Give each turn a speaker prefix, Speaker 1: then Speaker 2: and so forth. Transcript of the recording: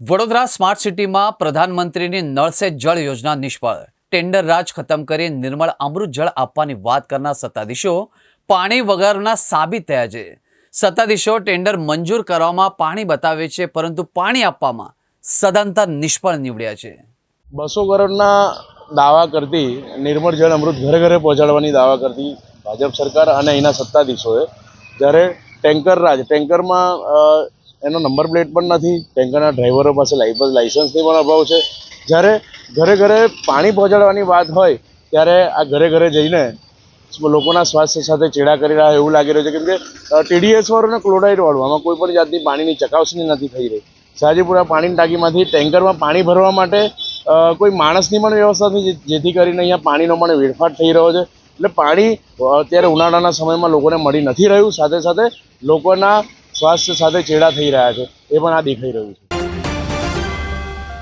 Speaker 1: Vadodara smart સિટીમાં પ્રધાનમંત્રીની નળ સે જળ યોજના નિષ્ફળ. ટેન્ડર રાજ ખતમ કરી નિર્મળ અમૃત જળ આપવાની વાત કરનાર સત્તાધીશો પાણી વગરના સાબિત થયા છે. સત્તાધીશો ટેન્ડર મંજૂર કરવામાં પાણી બતાવે છે, પરંતુ પાણી આપવામાં સદંતર નિષ્ફળ નીવડ્યા છે.
Speaker 2: બસો કરોડના દાવા કરતી નિર્મળ જળ અમૃત ઘરે ઘરે પહોંચાડવાની દાવા કરતી ભાજપ સરકાર અને અહીંના સત્તાધીશોએ જ્યારે ટેન્કર રાજ, ટેન્કરમાં એનો નંબર પ્લેટ પણ નથી ટેન્કરના ડ્રાઈવરો પાસે લાઇસન્સ લાઇસન્સની પણ અભાવ છે. જ્યારે ઘરે ઘરે પાણી પહોંચાડવાની વાત હોય, ત્યારે આ ઘરે ઘરે જઈને લોકોના સ્વાસ્થ્ય સાથે ચેડા કરી રહ્યા એવું લાગી રહ્યું છે. કેમ કે ટીડીએસ વાળું અને ક્લોરાઇડ વાળું, આમાં કોઈ પણ જાતની પાણીની ચકાસણી નથી થઈ રહી. શાહજીપુરા પાણીની ટાંકીમાંથી ટેન્કરમાં પાણી ભરવા માટે કોઈ માણસની પણ વ્યવસ્થા નથી જેથી કરીને અહીંયા પાણીનો પણ વેડફાટ થઈ રહ્યો છે. એટલે પાણી અત્યારે ઉનાળાના સમયમાં લોકોને મળી નથી રહ્યું. સાથે સાથે લોકોના સ્વાસ્થ્ય સાથે ચેડા થઈ રહ્યા છે એ પણ આ દેખાઈ રહ્યું છે.